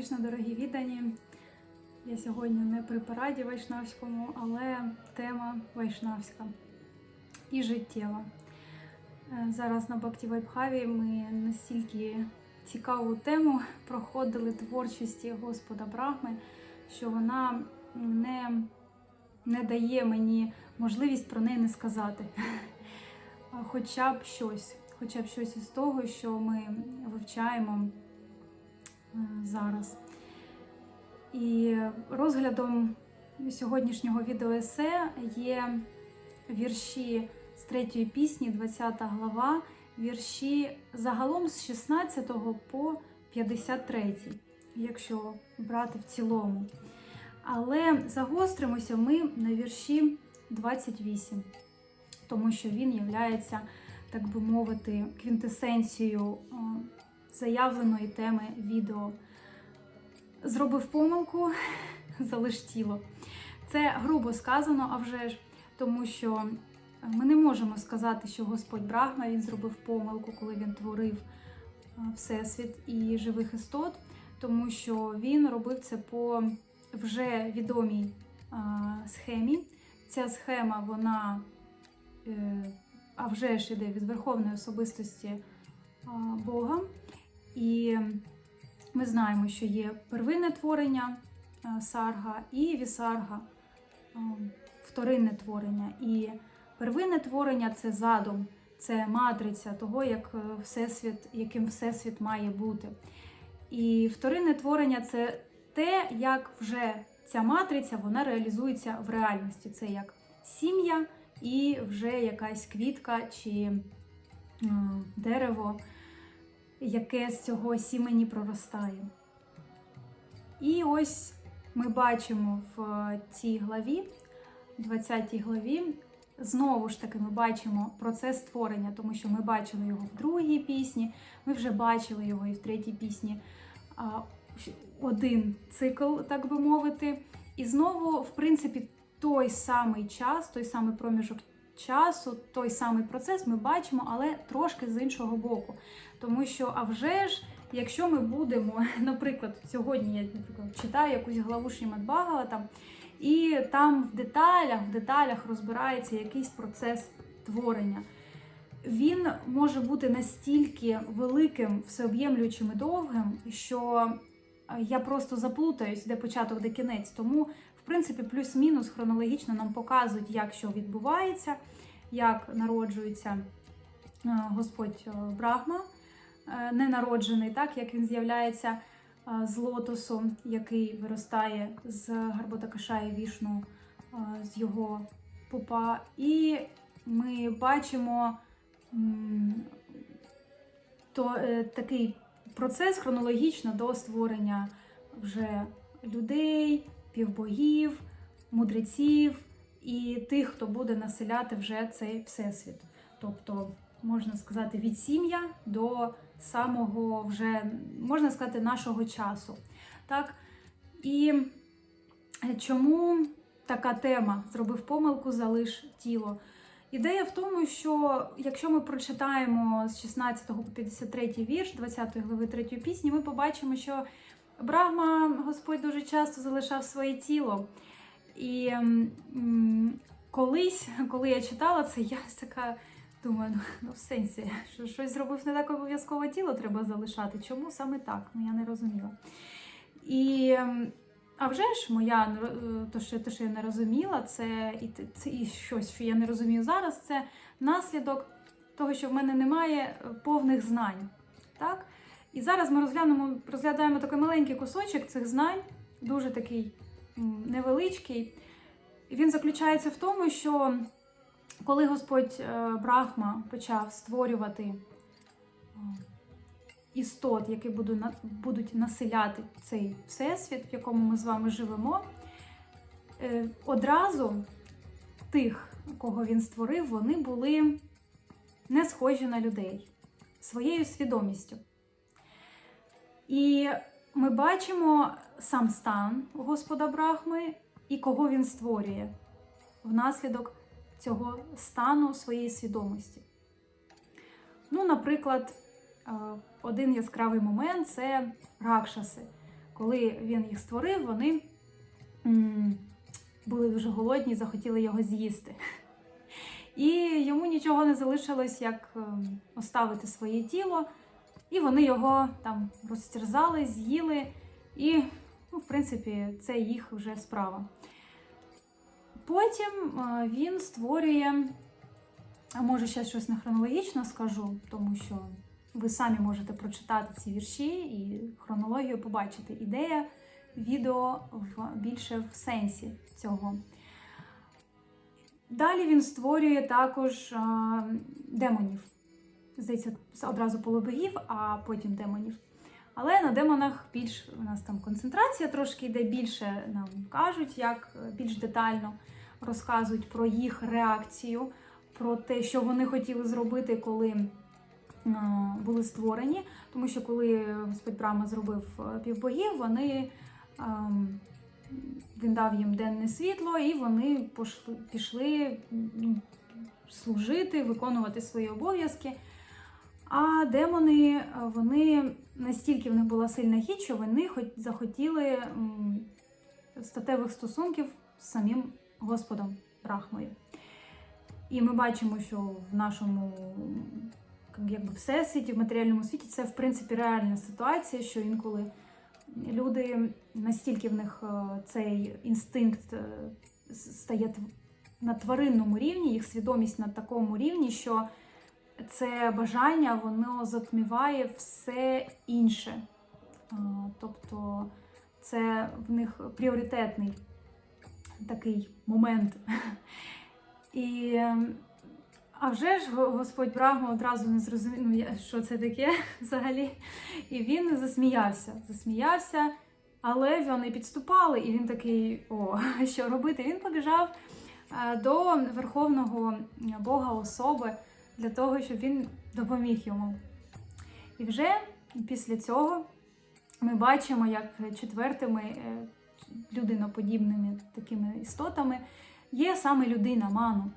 Кришна, дорогі віддані. Я сьогодні не при параді вайшнавському, але тема вайшнавська і життєва. Е, Зараз на Бхакті Вайбхаві ми настільки цікаву тему проходили творчості Господа Брахми, що вона не, не дає мені можливість про неї не сказати. Хоча б щось, хоча б щось із того, що ми вивчаємо зараз. І розглядом сьогоднішнього відеоесе є вірші з третьої пісні, 20 глава, вірші загалом з 16 по 53, якщо брати в цілому. Але загостримося ми на вірші 28, тому що він є, так би мовити, квінтесенцією е, заявленої теми відео. Зробив помилку, залиш тіло. Це грубо сказано, а вже ж, тому що ми не можемо сказати, що Господь Брахма він зробив помилку, коли він творив Всесвіт і живих істот, тому що він робив це по вже відомій схемі. Ця схема, вона е, а вже ж іде від верховної особистості Бога. І ми знаємо, що є первинне творення е, сарга і вісарга, е, вторинне творення. І первинне творення це задум, це матриця того, як е, всесвіт, яким всесвіт має бути. І вторинне творення це те, як вже ця матриця вона реалізується в реальності. Це як сім'я і вже якась квітка чи дерево яке з цього сімені проростає. І ось ми бачимо в цій главі, 20 главі, знову ж таки ми бачимо процес створення, тому що ми бачили його в другій пісні, ми вже бачили його і в третій пісні. Один цикл, так би мовити. І знову, в принципі, той самий час, той самий проміжок часу, той самий процес ми бачимо, але трошки з іншого боку. Тому що, а вже ж, якщо ми будемо, наприклад, сьогодні я наприклад, читаю якусь главу Шрімад Бхагавата, і там в деталях, в деталях розбирається якийсь процес творення. Він може бути настільки великим, всеоб'ємлюючим і довгим, що я просто заплутаюсь, де початок, де кінець. Тому, принципі, плюс-мінус хронологічно нам показують, як що відбувається, як народжується Господь Брахма, ненароджений, так як він з'являється з лотосу, який виростає з Гарботакашаї вішну, з його пупа. І ми бачимо то, е, такий процес хронологічно до створення вже людей, півбогів, мудреців і тих, хто буде населяти вже цей всесвіт. Тобто, можна сказати, від сім'я до самого вже, можна сказати, нашого часу. Так? І чому така тема зробив помилку, залиш тіло? Ідея в тому, що якщо ми прочитаємо з 16 по 53 вірш 20 глави 3 пісні, ми побачимо, що Брахма Господь дуже часто залишав своє тіло. І м, колись, коли я читала це, я така думаю, ну, ну в сенсі, що щось зробив не так обов'язково тіло треба залишати. Чому саме так? Ну я не розуміла. І а вже ж моя то, що, то, що я не розуміла, це і це і щось, що я не розумію зараз, це наслідок того, що в мене немає повних знань. Так? І зараз ми розглянемо, розглядаємо такий маленький кусочок цих знань, дуже такий невеличкий. І він заключається в тому, що коли Господь Брахма почав створювати істот, які будуть населяти цей всесвіт, в якому ми з вами живемо, одразу тих, кого він створив, вони були не схожі на людей своєю свідомістю. І ми бачимо сам стан Господа Брахми і кого він створює внаслідок цього стану своєї свідомості. Ну, наприклад, один яскравий момент це ракшаси. коли він їх створив, вони були дуже голодні і захотіли його з'їсти. І йому нічого не залишилось, як ем, оставити своє тіло, і вони його там розтерзали, з'їли, і, ну, в принципі, це їх вже справа. Потім е, він створює, а може, ще щось не хронологічно скажу, тому що ви самі можете прочитати ці вірші і хронологію побачити. Ідея відео в, більше в сенсі цього. Далі він створює також а, демонів. Здається, одразу полубогів, а потім демонів. Але на демонах більш у нас там концентрація трошки йде більше нам кажуть, як е, більш детально розказують про їх реакцію, про те, що вони хотіли зробити, коли а, були створені. Тому що коли Господь Брама зробив е, півбогів, вони. ам, він дав їм денне світло, і вони пішли ну, служити, виконувати свої обов'язки. А демони, вони настільки в них була сильна хіть, що вони захотіли статевих стосунків з самим Господом Брахмою. І ми бачимо, що в нашому якби, всесвіті, в матеріальному світі це в принципі реальна ситуація, що інколи люди настільки в них е, цей інстинкт е, стає на тваринному рівні, їх свідомість на такому рівні, що це бажання воно затміває все інше. Тобто це в них пріоритетний такий момент. І ем, а вже ж Господь Брахма одразу не зрозумів, ну, що це таке взагалі. І він засміявся. Засміявся, але вони підступали, і він такий: о, що робити? Він побіжав е, до верховного Бога особи для того, щоб він допоміг йому. І вже після цього ми бачимо, як четвертими е, людиноподібними такими істотами є саме людина Ману.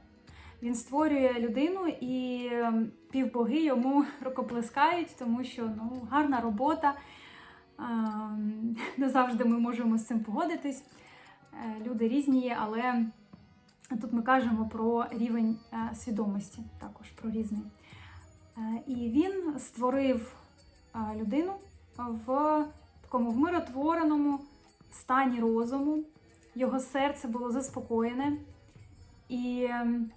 Він створює людину, і ем, півбоги йому рукоплескають, тому що ну, гарна робота. Ем, Не завжди ми можемо з цим погодитись. Е, Люди різні але тут ми кажемо про рівень е, свідомості, також про різний. Е, І він створив е, людину в такому вмиротвореному стані розуму. Його серце було заспокоєне. І ем,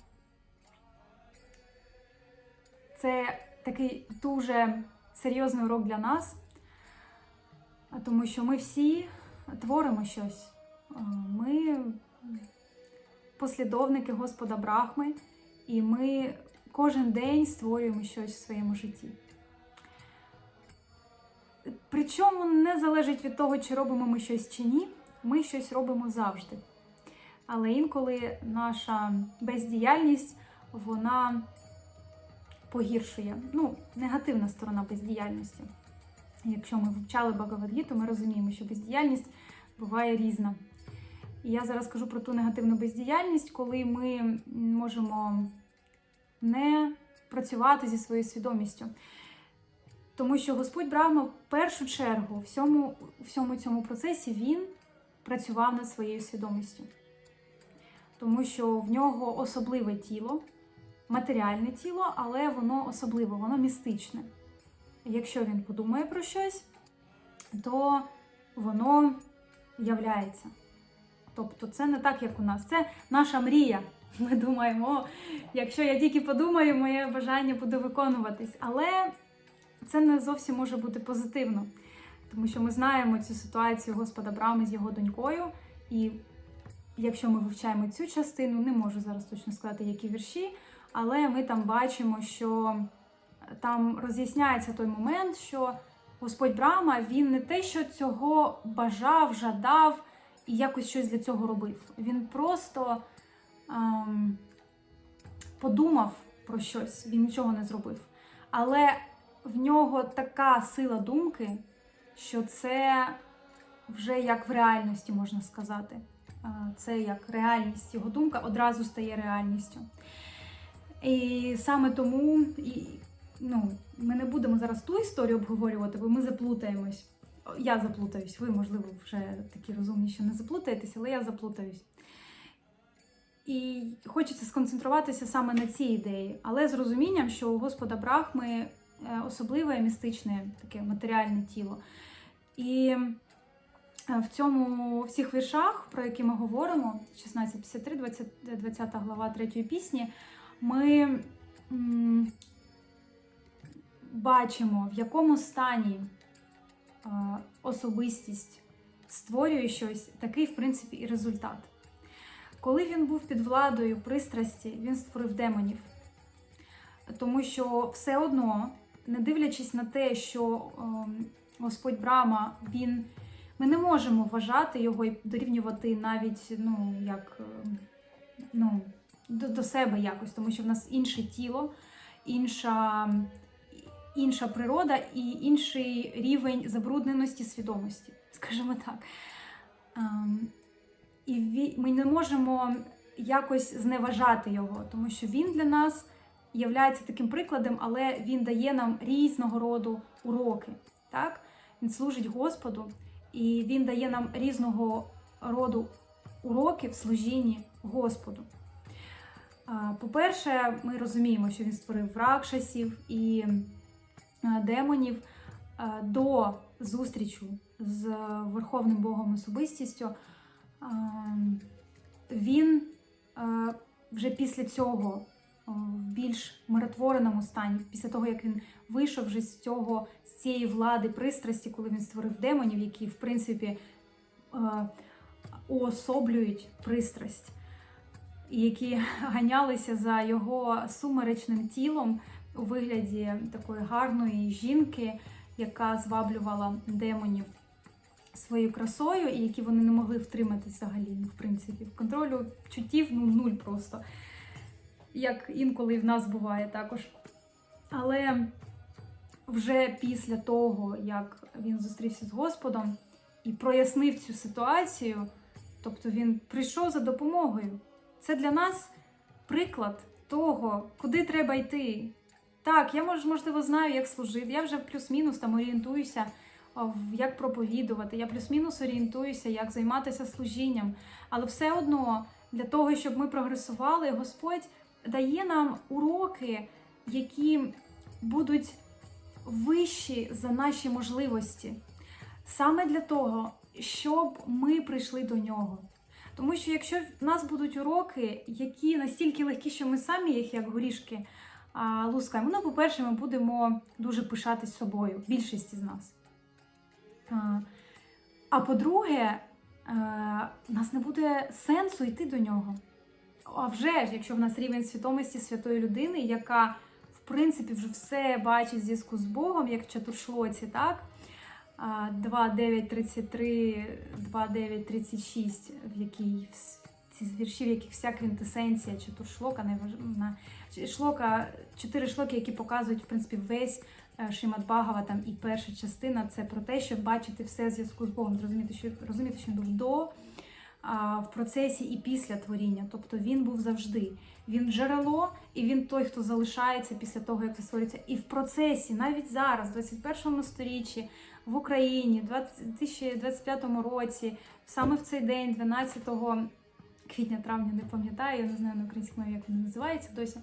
це такий дуже серйозний урок для нас, тому що ми всі творимо щось. Ми послідовники Господа Брахми, і ми кожен день створюємо щось в своєму житті. Причому не залежить від того, чи робимо ми щось чи ні, ми щось робимо завжди. Але інколи наша бездіяльність вона погіршує. Ну, негативна сторона бездіяльності. Якщо ми вивчали Багавадгіту, ми розуміємо, що бездіяльність буває різна. І я зараз кажу про ту негативну бездіяльність, коли ми можемо не працювати зі своєю свідомістю. Тому що Господь Брахма в першу чергу в всьому, всьому цьому процесі він працював над своєю свідомістю. Тому що в нього особливе тіло, матеріальне тіло, але воно особливе, воно містичне. Якщо він подумає про щось, то воно являється. Тобто це не так, як у нас. Це наша мрія. Ми думаємо, о, якщо я тільки подумаю, моє бажання буде виконуватись. Але це не зовсім може бути позитивно, тому що ми знаємо цю ситуацію Господа Брами з його донькою. І якщо ми вивчаємо цю частину, не можу зараз точно сказати, які вірші, але ми там бачимо, що там роз'ясняється той момент, що Господь Брама він не те, що цього бажав, жадав і якось щось для цього робив. Він просто ем, подумав про щось, він нічого не зробив. Але в нього така сила думки, що це вже як в реальності можна сказати. Е, Це як реальність, його думка одразу стає реальністю. І саме тому і, ну, ми не будемо зараз ту історію обговорювати, бо ми заплутаємось. Я заплутаюсь, ви, можливо, вже такі розумні, що не заплутаєтесь, але я заплутаюсь. І хочеться сконцентруватися саме на цій ідеї, але з розумінням, що у Господа Брахми е, особливе містичне таке матеріальне тіло. І е, в цьому в цих віршах, про які ми говоримо, 16.53, 20, 20 глава 3 пісні, ми м, бачимо, в якому стані особистість створює щось, такий, в принципі, і результат. Коли він був під владою пристрасті, він створив демонів. Тому що все одно, не дивлячись на те, що ем, Господь Брама, він. Ми не можемо вважати його і дорівнювати навіть ну, як, ем, ну, до, до себе якось, тому що в нас інше тіло, інша, інша природа і інший рівень забрудненості свідомості, скажімо так. Ем, і ми не можемо якось зневажати його, тому що він для нас є таким прикладом, але він дає нам різного роду уроки. Так? Він служить Господу, і він дає нам різного роду уроки в служінні Господу. По-перше, ми розуміємо, що він створив ракшасів і е, демонів е, до зустрічі з Верховним Богом особистістю. Він е, вже після цього в більш миротвореному стані, після того як він вийшов вже з цього з цієї влади пристрасті, коли він створив демонів, які в принципі е, уособлюють пристрасть, які ганялися за його сумеречним тілом у вигляді такої гарної жінки, яка зваблювала демонів своєю красою, і які вони не могли втримати взагалі, ну, в принципі, контролю чуттів ну, нуль просто, як інколи в нас буває також. Але вже після того, як він зустрівся з Господом і прояснив цю ситуацію, тобто він прийшов за допомогою. Це для нас приклад того, куди треба йти. Так, я мож- можливо знаю, як служити, я вже плюс-мінус там орієнтуюся, як проповідувати, я плюс-мінус орієнтуюся, як займатися служінням. Але все одно для того, щоб ми прогресували, Господь дає нам уроки, які будуть вищі за наші можливості. Саме для того, щоб ми прийшли до нього. Тому що якщо в нас будуть уроки, які настільки легкі, що ми самі їх, як горішки, лускаємо, ну, по-перше, ми будемо дуже пишатись собою, більшість з нас. А, по-друге, е, в нас не буде сенсу йти до нього. А вже ж, якщо в нас рівень свідомості святої людини, яка в принципі вже все бачить в зв'язку з Богом, як в чатуршлоці, так? 2.9.33, 2.9.36, в якій ці вірші, в яких вся квінтесенція чатуршлока, шлока, чотири шлоки, які показують в принципі весь е, Шримад Бхагаватам і перша частина це про те, щоб бачити все в зв'язку з Богом, зрозуміти, що розуміти, що він був до а, в процесі і після творіння. Тобто він був завжди. Він джерело, і він той, хто залишається після того, як це створюється. І в процесі, навіть зараз, в 21 сторіччі, в Україні, в 2025 році, саме в цей день, 12 квітня, травня, не пам'ятаю, я не знаю на українській мові, як він називається досі.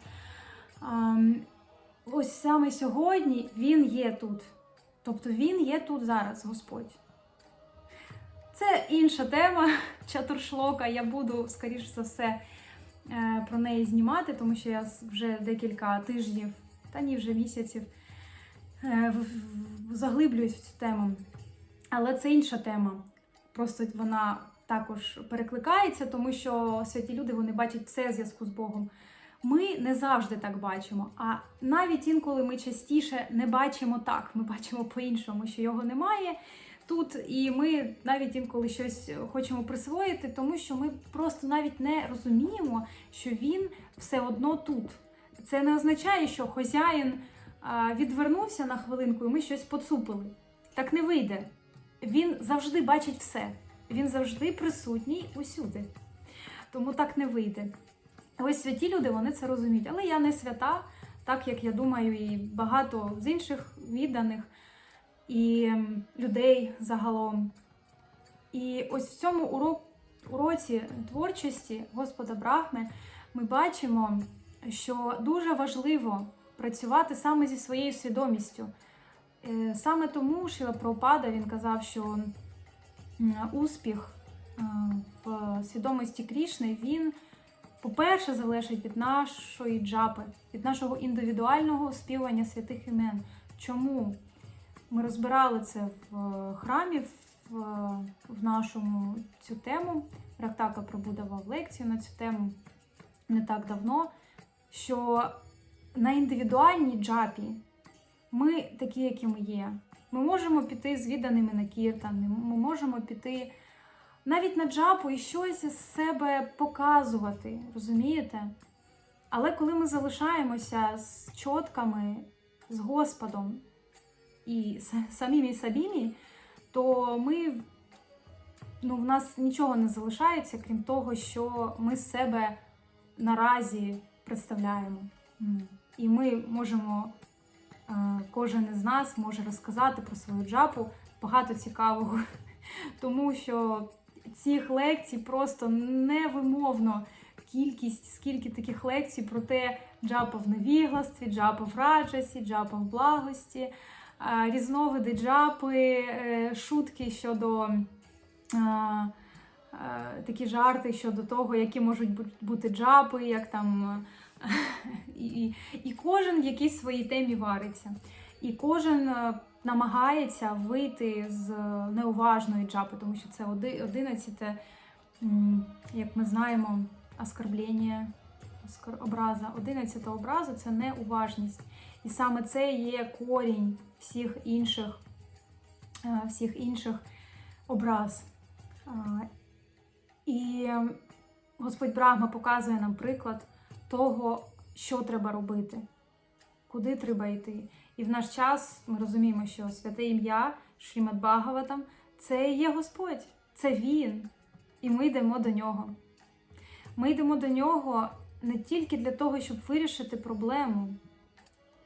Ось саме сьогодні він є тут. Тобто він є тут зараз, Господь. Це інша тема чатуршлока. Я буду, скоріш за все, е, про неї знімати, тому що я вже декілька тижнів, та ні, вже місяців е, заглиблююсь в цю тему. Але це інша тема. Просто вона також перекликається, тому що святі люди вони бачать все в зв'язку з Богом. Ми не завжди так бачимо. А навіть інколи ми частіше не бачимо так, ми бачимо по-іншому, що його немає тут, і ми навіть інколи щось хочемо присвоїти, тому що ми просто навіть не розуміємо, що він все одно тут. Це не означає, що хазяїн відвернувся на хвилинку, і ми щось поцупили. Так не вийде. Він завжди бачить все. Він завжди присутній усюди. Тому так не вийде. Ось святі люди вони це розуміють. Але я не свята, так як я думаю, і багато з інших відданих. і людей загалом. І ось в цьому урок, уроці творчості Господа Брахми ми бачимо, що дуже важливо працювати саме зі своєю свідомістю. Е, Саме тому Шіла Прабхупада, він казав, що успіх е, в свідомості Крішни, він, по-перше, залежить від нашої джапи, від нашого індивідуального співання святих імен. Чому? Ми розбирали це в е, храмі, в, в нашому цю тему. Рактака пробудував лекцію на цю тему не так давно. Що на індивідуальній джапі ми такі, які ми є. Ми можемо піти з відданими на кіртан, ми можемо піти навіть на джапу і щось із себе показувати, розумієте? Але коли ми залишаємося з чотками, з Господом і самими собі, то ми, ну, в нас нічого не залишається, крім того, що ми себе наразі представляємо. І ми можемо, кожен із нас може розказати про свою джапу багато цікавого, тому що цих лекцій просто невимовно кількість, скільки таких лекцій про те, джапа в невігластві, джапа в раджасі, джапа в благості, е, різновиди джапи, е, шутки щодо. е, е, Такі жарти щодо того, які можуть бути джапи, як там е, і, і, кожен в якійсь своїй темі вариться. І кожен е, намагається вийти з неуважної джапи, тому що це оди- одинадцяте, м, як ми знаємо, оскорблення, образа. Одинадцята образа це неуважність. І саме це є корінь всіх інших, е, всіх інших образ. І Господь Брахма показує нам приклад того, що треба робити, куди треба йти. І в наш час ми розуміємо, що святе ім'я Шрімад Бхагаватам це є Господь, це Він. І ми йдемо до нього. Ми йдемо до нього не тільки для того, щоб вирішити проблему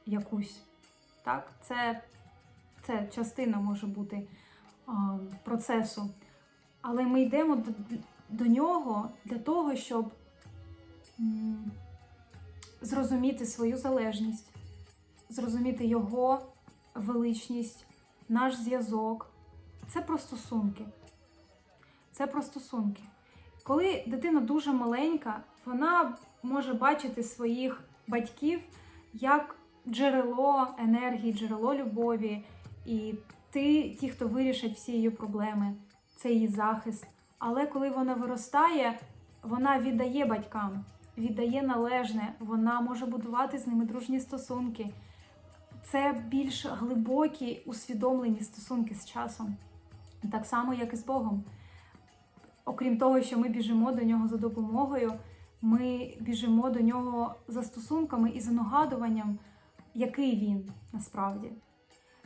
якусь. Так? Це, це частина може бути а, процесу. Але ми йдемо до, до нього для того, щоб зрозуміти свою залежність, зрозуміти його величність, наш зв'язок. Це про стосунки. Це про стосунки. Коли дитина дуже маленька, вона може бачити своїх батьків як джерело енергії, джерело любові. І ти, ті, хто вирішать всі її проблеми, це її захист. Але коли вона виростає, вона віддає батькам, віддає належне, вона може будувати з ними дружні стосунки. Це більш глибокі усвідомлені стосунки з часом. Так само, як і з Богом. Окрім того, що ми біжимо до нього за допомогою, ми біжимо до нього за стосунками і за нагадуванням, який він насправді.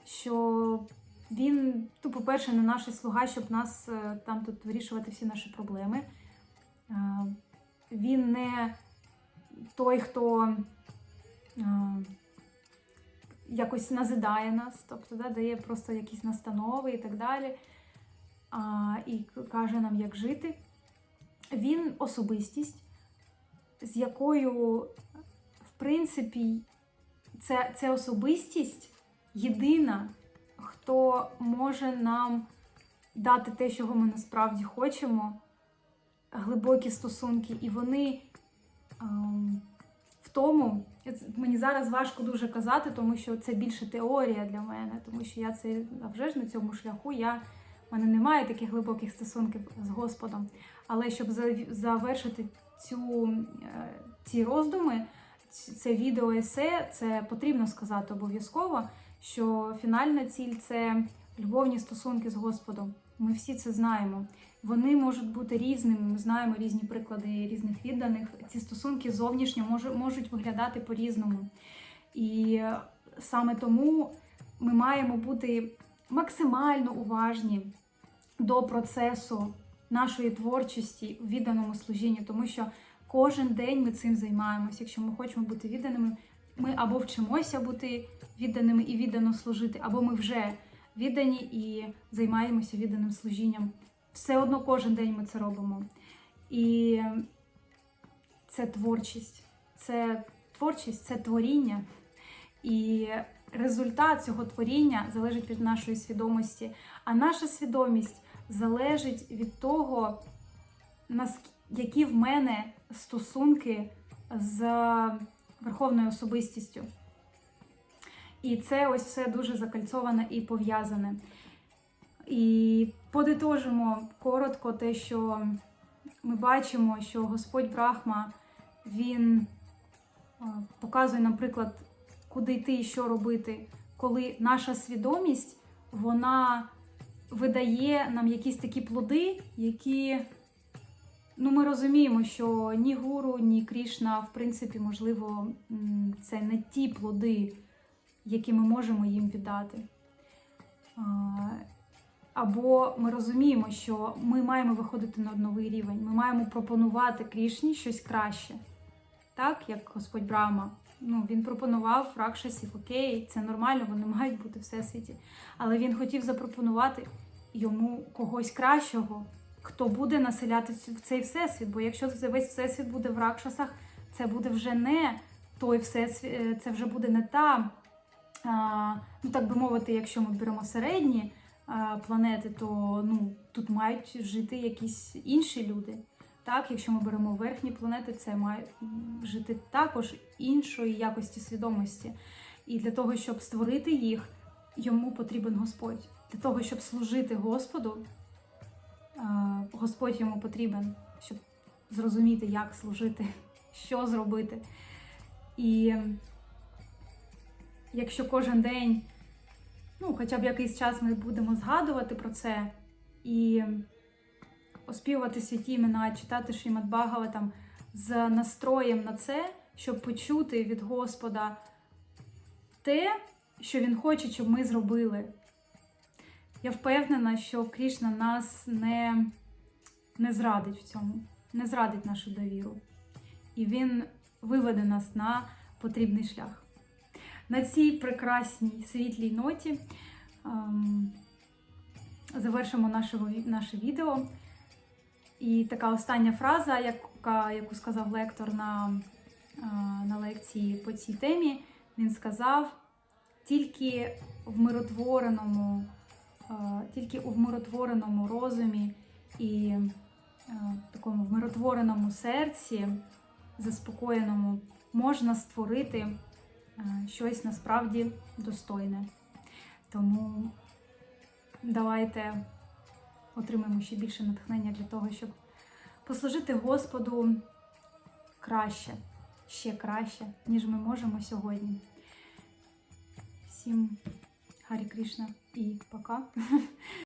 Що він, ну, по-перше, не наш слуга, щоб нас е, там тут вирішувати всі наші проблеми. Він не той, хто е, якось назидає нас, тобто да, дає просто якісь настанови і так далі, а, і каже нам, як жити. Він особистість, з якою, в принципі, це, це особистість єдина, хто може нам дати те, чого ми насправді хочемо, глибокі стосунки, і вони ем, в тому, мені зараз важко дуже казати, тому що це більше теорія для мене, тому що я це а вже ж на цьому шляху. Я в мене немає таких глибоких стосунків з Господом. Але щоб завершити цю, е, ці роздуми, це відео есе, це потрібно сказати обов'язково, що фінальна ціль це любовні стосунки з Господом. Ми всі це знаємо. Вони можуть бути різними. Ми знаємо різні приклади різних відданих. Ці стосунки зовнішньо можуть виглядати по-різному. І е, саме тому ми маємо бути максимально уважні до процесу нашої творчості у відданому служінні, тому що кожен день ми цим займаємося. Якщо ми хочемо бути відданими, ми або вчимося бути відданими і віддано служити, або ми вже віддані і займаємося відданим служінням. Все одно кожен день ми це робимо. І це творчість, це творчість, це творіння. І результат цього творіння залежить від нашої свідомості. А наша свідомість залежить від того, які в мене стосунки з верховною особистістю. І це ось все дуже закальцоване і пов'язане. І подитожимо коротко те, що ми бачимо, що Господь Брахма він е, показує, наприклад, куди йти і що робити, коли наша свідомість вона видає нам якісь такі плоди, які ну, ми розуміємо, що ні гуру, ні Крішна, в принципі, можливо, це не ті плоди, які ми можемо їм віддати. Або ми розуміємо, що ми маємо виходити на новий рівень, ми маємо пропонувати Крішні щось краще. Так, як Господь Брама. Ну, він пропонував ракшасів, окей, це нормально, вони мають бути в всесвіті. Але він хотів запропонувати йому когось кращого, хто буде населяти цю- цей всесвіт. Бо якщо весь всесвіт буде в ракшасах, це буде вже не той всесвіт, е, це вже буде не та, а, ну так би мовити, якщо ми беремо середні а, планети, то ну, тут мають жити якісь інші люди. Так, якщо ми беремо верхні планети, це мають м, жити також іншої якості свідомості. І для того, щоб створити їх, йому потрібен Господь. Для того, щоб служити Господу, е, Господь йому потрібен, щоб зрозуміти, як служити, що зробити. І якщо кожен день, ну, хоча б якийсь час ми будемо згадувати про це і оспівувати святі імена, читати Шримад Бхагаватам з настроєм на це, щоб почути від Господа те, що Він хоче, щоб ми зробили. Я впевнена, що Крішна нас не, не зрадить в цьому, не зрадить нашу довіру. І він виведе нас на потрібний шлях. На цій прекрасній світлій ноті ем, завершимо наше, наше відео. І така остання фраза, яка, яку сказав лектор на, е, на лекції по цій темі, він сказав: тільки в миротвореному, е, тільки у вмиротвореному розумі і е, такому вмиротвореному серці, заспокоєному, можна створити щось насправді достойне. Тому давайте отримаємо ще більше натхнення для того, щоб послужити Господу краще, ще краще, ніж ми можемо сьогодні. Всім Харі Кришна і пока.